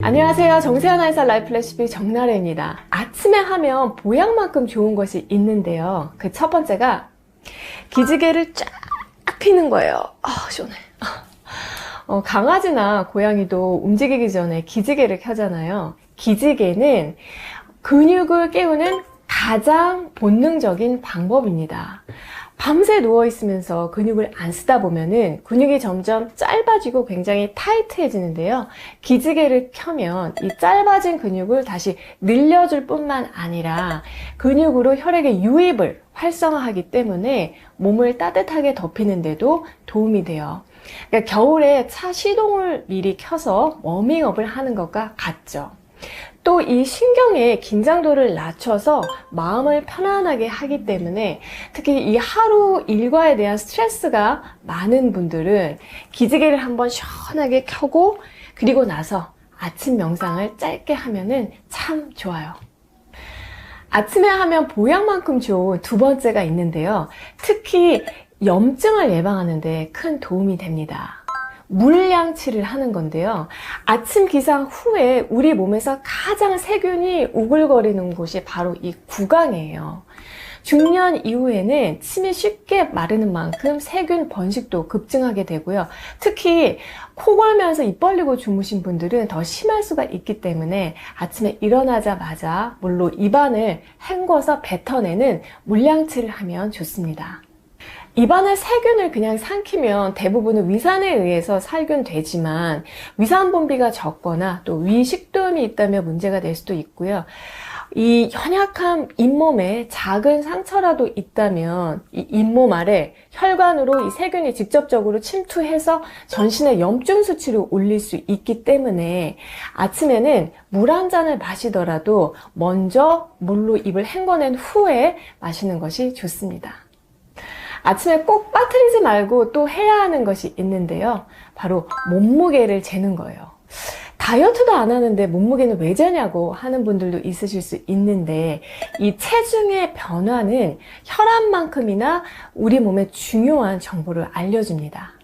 안녕하세요. 정세현 아이사 라이프 레시피 정나래입니다. 아침에 하면 보약만큼 좋은 것이 있는데요. 그 첫 번째가 기지개를 쫙 피는 거예요. 아, 시원해. 어, 강아지나 고양이도 움직이기 전에 기지개를 켜잖아요. 기지개는 근육을 깨우는 가장 본능적인 방법입니다. 밤새 누워있으면서 근육을 안 쓰다 보면은 근육이 점점 짧아지고 굉장히 타이트해지는데요. 기지개를 켜면 이 짧아진 근육을 다시 늘려줄 뿐만 아니라 근육으로 혈액의 유입을 활성화하기 때문에 몸을 따뜻하게 덮이는데도 도움이 돼요. 그러니까 겨울에 차 시동을 미리 켜서 워밍업을 하는 것과 같죠. 또 이 신경의 긴장도를 낮춰서 마음을 편안하게 하기 때문에 특히 이 하루 일과에 대한 스트레스가 많은 분들은 기지개를 한번 시원하게 켜고 그리고 나서 아침 명상을 짧게 하면은 참 좋아요. 아침에 하면 보약만큼 좋은 두 번째가 있는데요. 특히 염증을 예방하는데 큰 도움이 됩니다. 물양치를 하는 건데요. 아침 기상 후에 우리 몸에서 가장 세균이 우글거리는 곳이 바로 이 구강이에요. 중년 이후에는 침이 쉽게 마르는 만큼 세균 번식도 급증하게 되고요. 특히 코 골면서 입 벌리고 주무신 분들은 더 심할 수가 있기 때문에 아침에 일어나자마자 물로 입안을 헹궈서 뱉어내는 물양치를 하면 좋습니다. 입안에 세균을 그냥 삼키면 대부분은 위산에 의해서 살균되지만 위산 분비가 적거나 또 위식도염이 있다면 문제가 될 수도 있고요. 이 현약한 잇몸에 작은 상처라도 있다면 이 잇몸 아래 혈관으로 이 세균이 직접적으로 침투해서 전신의 염증 수치를 올릴 수 있기 때문에 아침에는 물 한 잔을 마시더라도 먼저 물로 입을 헹궈낸 후에 마시는 것이 좋습니다. 아침에 꼭 빠뜨리지 말고 또 해야 하는 것이 있는데요. 바로 몸무게를 재는 거예요. 다이어트도 안 하는데 몸무게는 왜 재냐고 하는 분들도 있으실 수 있는데 이 체중의 변화는 혈압만큼이나 우리 몸에 중요한 정보를 알려줍니다.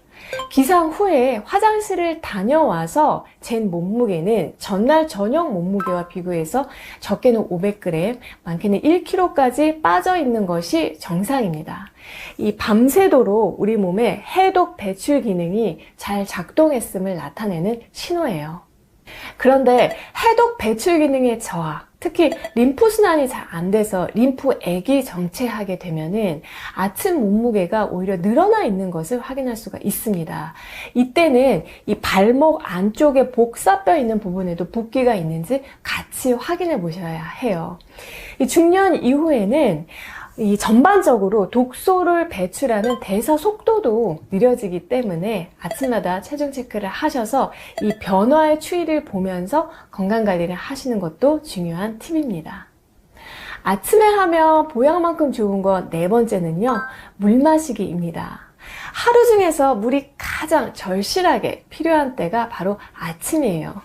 기상 후에 화장실을 다녀와서 잰 몸무게는 전날 저녁 몸무게와 비교해서 적게는 500g, 많게는 1kg까지 빠져 있는 것이 정상입니다. 이 밤새도록 우리 몸의 해독 배출 기능이 잘 작동했음을 나타내는 신호예요. 그런데 해독 배출 기능의 저하, 특히 림프순환이 잘 안 돼서 림프액이 정체하게 되면은 아침 몸무게가 오히려 늘어나 있는 것을 확인할 수가 있습니다. 이때는 이 발목 안쪽에 복사뼈 있는 부분에도 붓기가 있는지 같이 확인해 보셔야 해요. 이 중년 이후에는 이 전반적으로 독소를 배출하는 대사 속도도 느려지기 때문에 아침마다 체중 체크를 하셔서 이 변화의 추이를 보면서 건강 관리를 하시는 것도 중요한 팁입니다. 아침에 하면 보약만큼 좋은 건 네 번째는요, 물 마시기입니다. 하루 중에서 물이 가장 절실하게 필요한 때가 바로 아침이에요.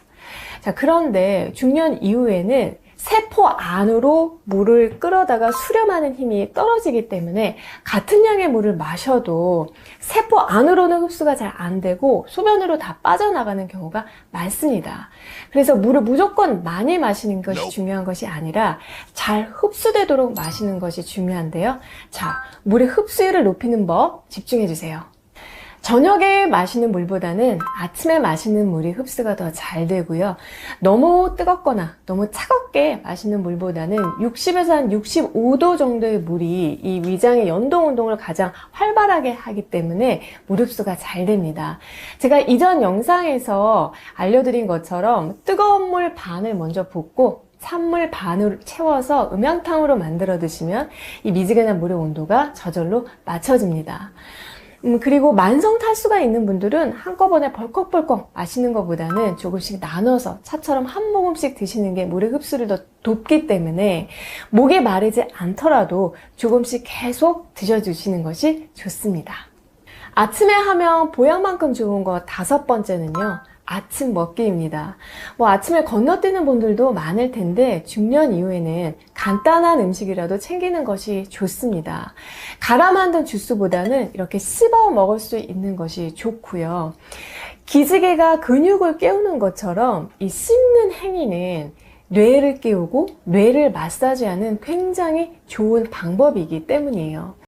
자, 그런데 중년 이후에는 세포 안으로 물을 끌어다가 수렴하는 힘이 떨어지기 때문에 같은 양의 물을 마셔도 세포 안으로는 흡수가 잘 안 되고 소변으로 다 빠져나가는 경우가 많습니다. 그래서 물을 무조건 많이 마시는 것이 중요한 것이 아니라 잘 흡수되도록 마시는 것이 중요한데요. 자, 물의 흡수율을 높이는 법 집중해 주세요. 저녁에 마시는 물보다는 아침에 마시는 물이 흡수가 더 잘 되고요. 너무 뜨겁거나 너무 차갑게 마시는 물보다는 60에서 한 65도 정도의 물이 이 위장의 연동 운동을 가장 활발하게 하기 때문에 물 흡수가 잘 됩니다. 제가 이전 영상에서 알려드린 것처럼 뜨거운 물 반을 먼저 붓고 찬물 반으로 채워서 음양탕으로 만들어 드시면 이 미지근한 물의 온도가 저절로 맞춰집니다. 음, 그리고 만성 탈수가 있는 분들은 한꺼번에 벌컥벌컥 마시는 것보다는 조금씩 나눠서 차처럼 한 모금씩 드시는 게 물의 흡수를 더 돕기 때문에 목이 마르지 않더라도 조금씩 계속 드셔주시는 것이 좋습니다. 아침에 하면 보약만큼 좋은 거 다섯 번째는요. 아침 먹기입니다. 뭐 아침에 건너뛰는 분들도 많을 텐데 중년 이후에는 간단한 음식이라도 챙기는 것이 좋습니다. 갈아 만든 주스보다는 이렇게 씹어 먹을 수 있는 것이 좋고요. 기지개가 근육을 깨우는 것처럼 이 씹는 행위는 뇌를 깨우고 뇌를 마사지하는 굉장히 좋은 방법이기 때문이에요.